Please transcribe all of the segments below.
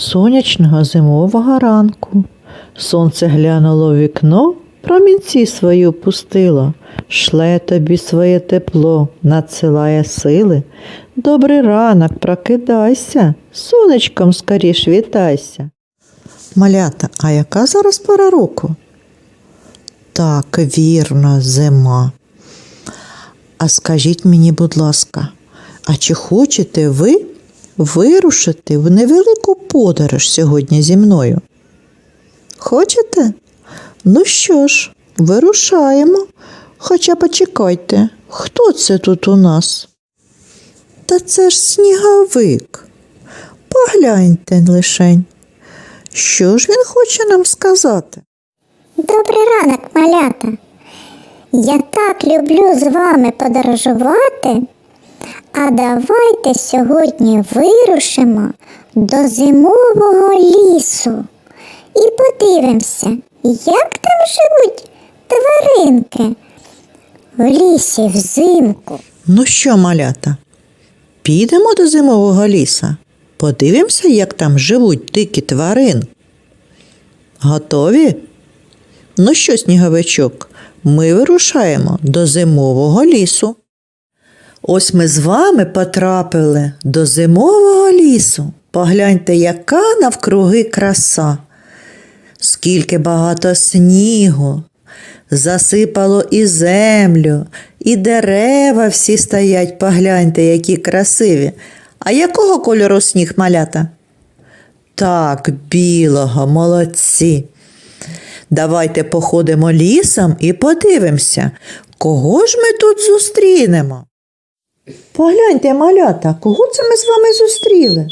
сонячного зимового ранку. Сонце глянуло в вікно, промінці свої опустило, шле тобі своє тепло, надсилає сили. Добрий ранок, прокидайся, сонечком скоріш вітайся. Малята, а яка зараз пора року? Так, вірно, зима. А скажіть мені, будь ласка, а чи хочете ви вирушити в невелику подорож сьогодні зі мною? Хочете? Ну що ж, вирушаємо. Хоча почекайте, хто це тут у нас? Та це ж сніговик. Погляньте лишень. Що ж він хоче нам сказати? Добрий ранок, малята. Я так люблю з вами подорожувати. А давайте сьогодні вирушимо до зимового лісу і подивимося, як там живуть тваринки в лісі взимку. Ну що, малята, підемо до зимового ліса. Подивимося, як там живуть дикі тварин. Готові? Ну що, сніговичок, ми вирушаємо до зимового лісу. Ось ми з вами потрапили до зимового лісу. Погляньте, яка навкруги краса. Скільки багато снігу, засипало і землю, і дерева всі стоять, погляньте, які красиві. А якого кольору сніг малята? Так, білого, молодці. Давайте походимо лісом і подивимося, кого ж ми тут зустрінемо. Погляньте, малята, кого це ми з вами зустріли?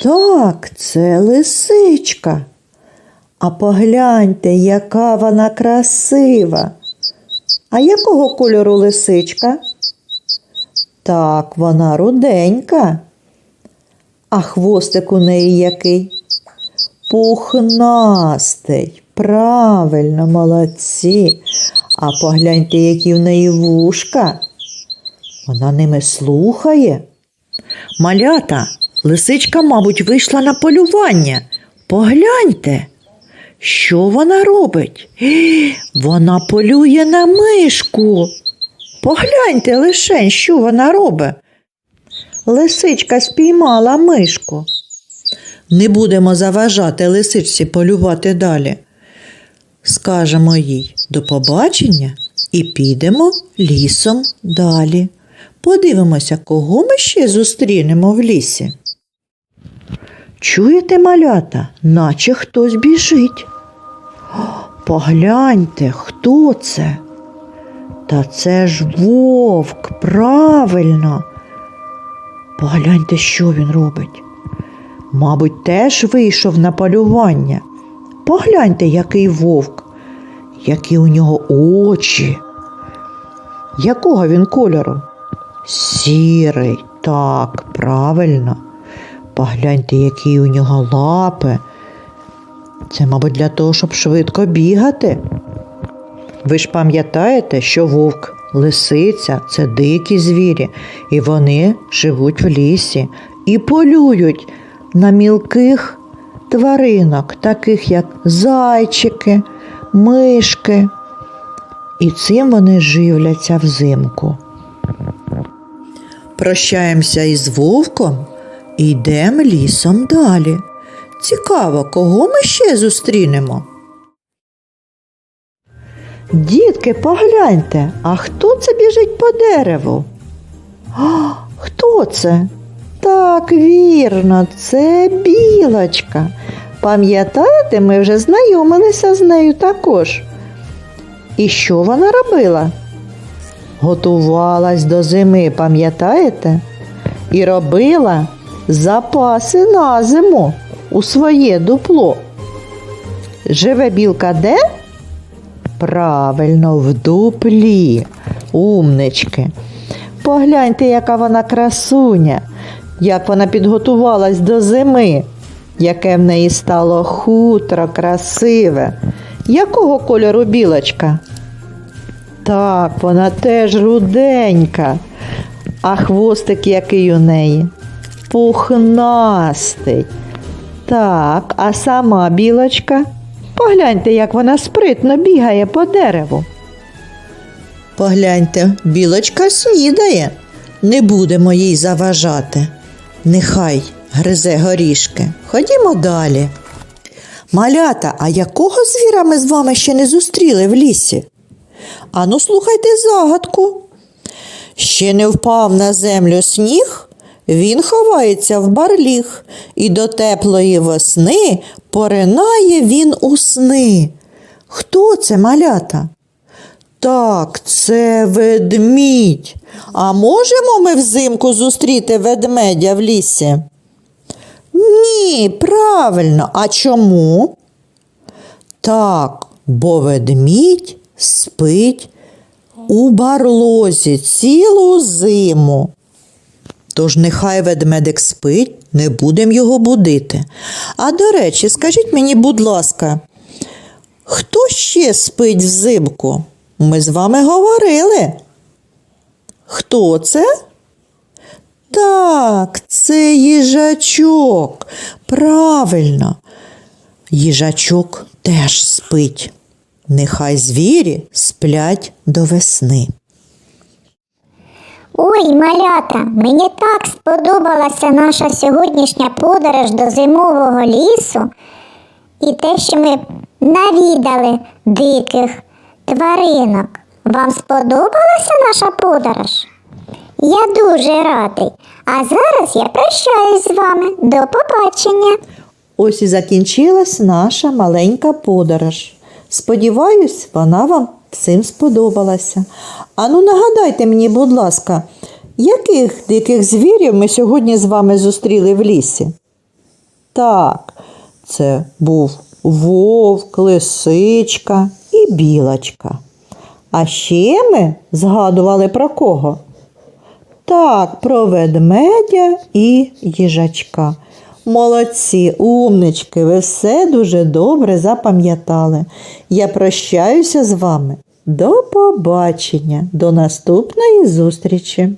Так, це лисичка. А погляньте, яка вона красива. А якого кольору лисичка? Так, вона руденька. А хвостик у неї який? Пухнастий. Правильно, молодці. А погляньте, які в неї вушка. Вона ними слухає. Малята, лисичка, мабуть, вийшла на полювання. Погляньте, що вона робить? Вона полює на мишку. Погляньте лишень, що вона робить. Лисичка спіймала мишку. Не будемо заважати лисичці полювати далі. Скажемо їй до побачення і підемо лісом далі. Подивимося, кого ми ще зустрінемо в лісі. Чуєте, малята, наче хтось біжить. Погляньте, хто це? Та це ж вовк, правильно. Погляньте, що він робить. Мабуть, теж вийшов на полювання. Погляньте, який вовк, які у нього очі. Якого він кольору? Сірий, так, правильно. Погляньте, які у нього лапи. Це, мабуть, для того, щоб швидко бігати. Ви ж пам'ятаєте, що вовк, лисиця це дикі звірі, і вони живуть в лісі і полюють на мілких тваринок, таких як зайчики, мишки. І цим вони живляться взимку. Прощаємося із вовком і йдемо лісом далі. Цікаво, кого ми ще зустрінемо. Дітки, погляньте, а хто це біжить по дереву? А, хто це? Так, вірно, це білочка. Пам'ятаєте, ми вже знайомилися з нею також. І що вона робила? Готувалась до зими, пам'ятаєте? І робила запаси на зиму у своє дупло. Живе білка де? Правильно, в дуплі. Умнички. Погляньте, яка вона красуня, як вона підготувалась до зими, яке в неї стало хутро красиве. Якого кольору білочка? Так, вона теж руденька, а хвостик який у неї? Пухнастий. Так, а сама білочка? Погляньте, як вона спритно бігає по дереву. Погляньте, білочка снідає. Не будемо їй заважати. Нехай гризе горішки. Ходімо далі. Малята, а якого звіра ми з вами ще не зустріли в лісі? Ану, слухайте загадку. Ще не впав на землю сніг, він ховається в барліг, і до теплої весни поринає він у сни. Хто це малята? Так, це ведмідь. А можемо ми взимку зустріти ведмедя в лісі? Ні, правильно. А чому? Так, бо ведмідь спить у барлозі цілу зиму. Тож нехай ведмедик спить, не будемо його будити. А до речі, скажіть мені, будь ласка, хто ще спить взимку? Ми з вами говорили. Хто це? Так, це їжачок. Правильно. Їжачок теж спить. Нехай звірі сплять до весни. Ой, малята, мені так сподобалася наша сьогоднішня подорож до зимового лісу і те, що ми навідали диких тваринок. Вам сподобалася наша подорож? Я дуже радий. А зараз я прощаюсь з вами. До побачення. Ось і закінчилась наша маленька подорож. Сподіваюсь, вона вам всім сподобалася. Ану, нагадайте мені, будь ласка, яких диких звірів ми сьогодні з вами зустріли в лісі? Так, це був вовк, лисичка і білочка. А ще ми згадували про кого? Так, про ведмедя і їжачка. Молодці, умнички, ви все дуже добре запам'ятали. Я прощаюся з вами. До побачення, до наступної зустрічі!